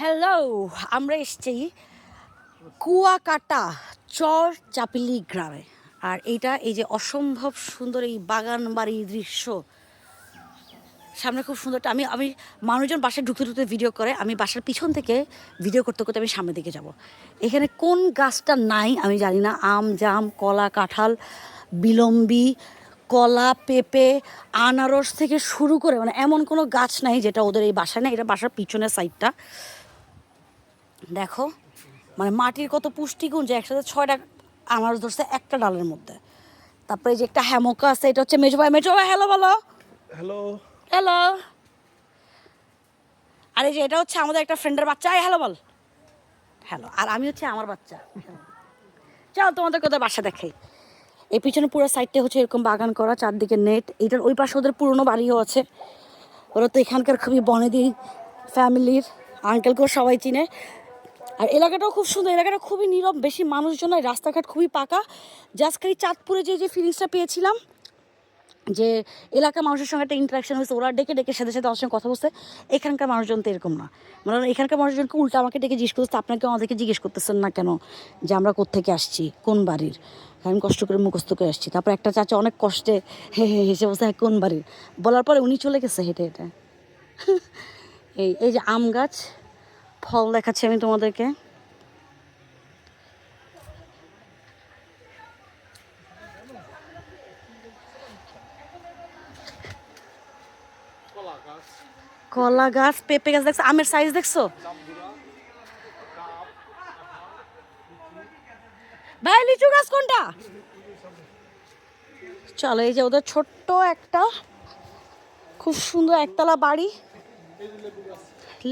Hello আমরা এসছি কুয়াকাটা চর চাপিলি গ্রামে। আর এটা এই যে অসম্ভব সুন্দর এই বাগান বাড়ির দৃশ্য। সামনে খুব সুন্দর একটা- আমি আমি মানুষজন বাসায় ঢুকতে ঢুকতে ভিডিও করে, আমি বাসার পিছন থেকে ভিডিও করতে করতে আমি সামনের দিকে যাব। এখানে কোন গাছটা নাই আমি জানি না, আম, জাম, কলা, কাঁঠাল, বিলম্বি, কলা, পেঁপে, আনারস থেকে শুরু করে মানে এমন কোনো গাছ নাই যেটা ওদের এই বাসায় নাই, এটা বাসার পিছনের সাইডটা দেখো মানে মাটির কত পুষ্টিগুণ যে একসাথে ছয়টা আনারস ধরছে একটা ডালের মধ্যে। তারপরে এই যে একটা হ্যামকা আছে এটা হচ্ছে মেজো ভাই। মেজো ভাই হ্যালো বলো। হ্যালো হ্যালো আর এই যে এটা হচ্ছে আমাদের একটা ফ্রেন্ডের বাচ্চা। হ্যালো বল। হ্যালো আর আমি হচ্ছে আমার বাচ্চা। চলো তোমাদের কোথায় বাসা দেখাই। এই পিছনে পুরো সাইডটা হচ্ছে এরকম বাগান করা চারদিকে নেট এটার ওই পাশে ওদের পুরনো বাড়িও আছে। ওরা তো এখানকার খুবই বনেদি ফ্যামিলির আঙ্কেলকেও সবাই চিনে। আর এলাকাটাও খুব সুন্দর, এলাকাটা খুবই নীরব, বেশি মানুষজন নয় রাস্তাঘাট খুবই পাকা। জাস্ট খালি চাঁদপুরে যে যে ফিলিংসটা পেয়েছিলাম, যে এলাকার মানুষের সঙ্গে একটা ইন্টারাকশন হয়েছে, ওরা ডেকে ডেকে সাথে সাথে আমার সঙ্গে কথা বলছে, এখানকার মানুষজন তো এরকম না। মানে এখানকার মানুষজনকে উল্টা আমাকে ডেকে জিজ্ঞেস করছে আপনাকে আমাদেরকে জিজ্ঞেস করতেছেন না কেন যে আমরা কোত্থেকে আসছি? কোন বাড়ির? আমি কষ্ট করে মুখস্থ করে আসছি। তারপর একটা চাচা অনেক কষ্টে হে হে হেসে বসে হ্যাঁ কোন বাড়ির? বলার পরে উনি চলে গেছে হেঁটে হেঁটে। এই এই যে আম গাছ ফল দেখাচ্ছি আমি তোমাদেরকে। কলা গাছ, পেঁপে গাছ দেখছ? আমের সাইজ দেখছ? ভাই, লিচু গাছ কোনটা? চলো, এই যে ওদের ছোট্ট একটা, খুব সুন্দর একতলা বাড়ি।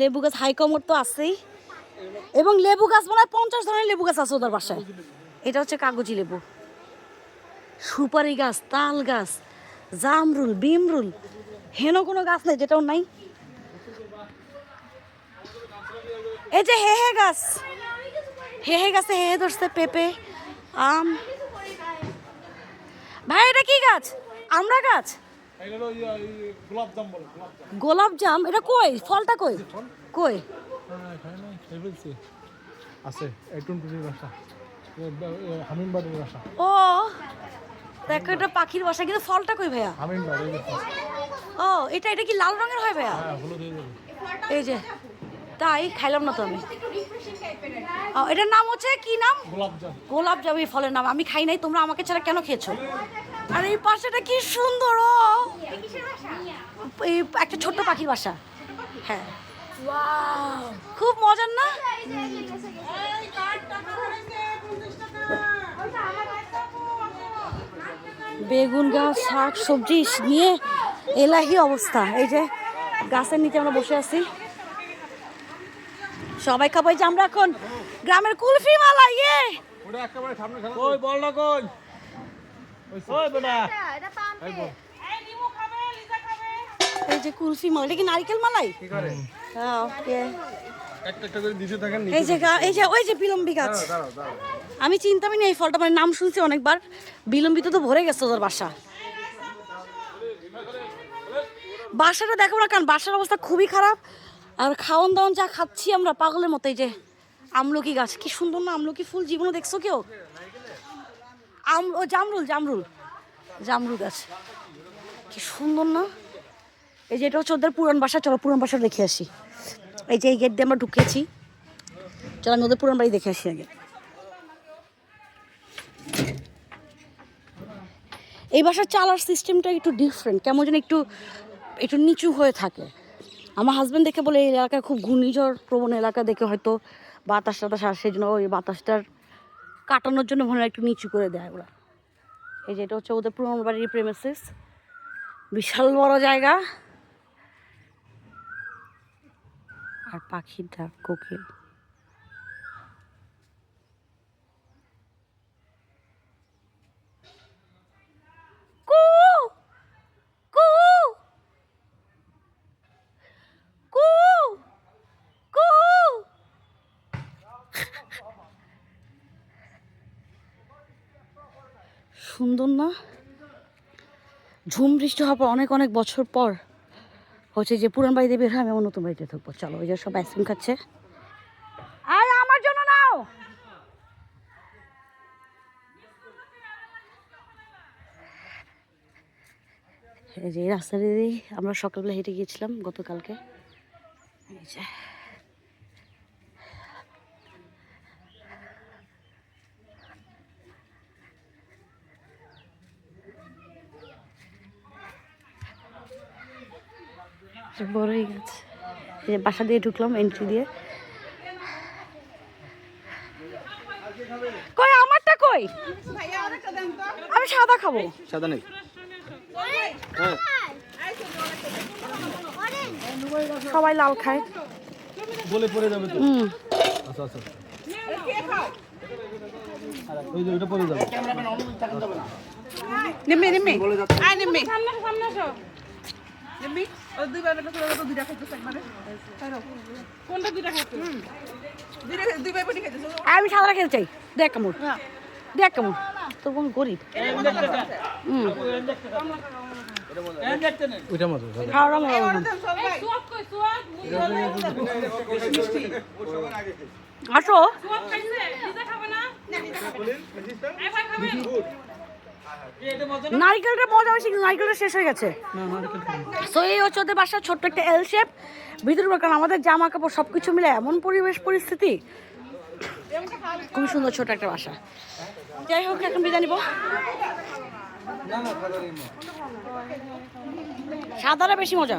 লেবু গাছ হাই কমর তো আছেই। এবং লেবু গাছ মনে হয় পঞ্চাশ ধরনের লেবু গাছ আছে ওদের বাসায়। এটা হচ্ছে কাগজি লেবু। সুপারি গাছ, তাল গাছ, জামরুল বিমরুল হেন কোনো গাছ নেই, যেটাও নাই। এই যে হে হে গাছ, হে হে গাছে হে হে ধরছে পেঁপে, আম। ভাই, এটা কি গাছ? আমরা গাছ? গোলাপ জাম এটা কই? ফলটা কই? কই? হ্যাঁ আছে ও দেখো এটা পাখির বাসা কিন্তু ফলটা কই ভাইয়া? ও এটা এটা কি লাল রঙের হয় ভাইয়া? হ্যাঁ এই যে তাই খাইলাম না তো আমি। এটার নাম হচ্ছে কি নাম? গোলাপ জাম এই ফলের নাম। আমি খাই নাই তোমরা আমাকে ছাড়া কেন খেয়েছো? আর এই পাশেটা কি সুন্দর ও। একটা ছোট্ট পাখির বাসা। হ্যাঁ। খুব মজার না? বেগুন গাছ শাক সবজি নিয়ে এলাহি অবস্থা। এই যে গাছের নিচে আমরা বসে আছি। সবাই খাব যে আমরা এখন গ্রামের কুলফি মালা ইয়ে। ওটা একেবারে সামনে খেলা। বল না কই। ওই বেটা। এই যে কুলফি মালা এটা কি নারকেল মালাই? কি করে? হ্যাঁ ওকে। একটা একটা করে দিতে থাকেন এই যে গা- এই যে ওই যে বিলম্বি গাছ। আমি চিন্তামই নেই এই ফলটা মানে নাম শুনছি অনেকবার। বিলম্বিত তো ভরে গেছে ওদের বাসা। বাসাটা দেখো না কারণ বাসার অবস্থা খুবই খারাপ। আর খাওয়ান দাওয়ান যা খাচ্ছি আমরা পাগলের মতো এই যে আমলকি গাছ। কি সুন্দর না আমলকি ফুল জীবনে দেখছ কেউ? আম ও জামরুল জামরুল। জামরুল গাছ। কি সুন্দর না? এই যে এটা হচ্ছে ওদের পুরান বাসা, চলো পুরান বাসা দেখে আসি। এই যে এই গেট দিয়ে আমরা ঢুকেছি। চলো আমি ওদের পুরান বাড়ি দেখে আসি আগে। এই বাসার চালার সিস্টেমটা একটু ডিফারেন্ট কেমন যেন একটু একটু নিচু হয়ে থাকে। আমার হাজব্যান্ড দেখে বলে, এই এলাকায় খুব ঘূর্ণিঝড় প্রবণ এলাকা দেখে হয়তো বাতাস টাতাস আসে জন্য ওই বাতাসটার কাটানোর জন্য মনে একটু নিচু করে দেয় ওরা। এই যে এটা হচ্ছে ওদের পুরনো বাড়ির প্রেমেসিস বিশাল বড় জায়গা। আর পাখির ডাক কোকিল কু কু কু কু সুন্দর না? ঝুম বৃষ্টি হওয়ার পর অনেক অনেক বছর পর হচ্ছে যে পুরান বাড়িতে বের হয়, আমি আমার নতুন বাড়িতে থাকব। চলো, ওই যে সব আইসক্রিম খাচ্ছে। এই যে এই রাস্তা দিয়েই আমরা সকালবেলা হেঁটে গিয়েছিলাম গতকালকে। এই যে। বড়ই গাছ। এই যে বাসা দিয়ে ঢুকলাম এন্ট্রি দিয়ে। কই আমারটা কই? আমি সাদা খাব। সাদা নেই। সবাই লাল খায়। বলে পড়ে যাবে তো। আচ্ছা আচ্ছা। ওই যে ওইটা পড়ে যাবে। নিম্মি নিম্মি। আয় নিম্মি নিম্মি। দুইটা কোনটা দুইটা দুই ভাই বোনই খাইতেছ। আমি সাদা খেতে চাই। দেখ কেমন দেখ কেমন তোর বোন গরিব। আসো। নারকেলটা মজা হয়েছে কিন্তু নারকেলটা শেষ হয়ে গেছে। সো এই হচ্ছে ওদের বাসার ছোট্ট একটা এল শেপ ভিতরে কারণ আমাদের জামা কাপড় সব কিছু মিলে এমন পরিবেশ পরিস্থিতি। খুবই সুন্দর ছোট একটা বাসা। যাই হোক এখন বিদায় নিব। সাদাটা বেশি মজা।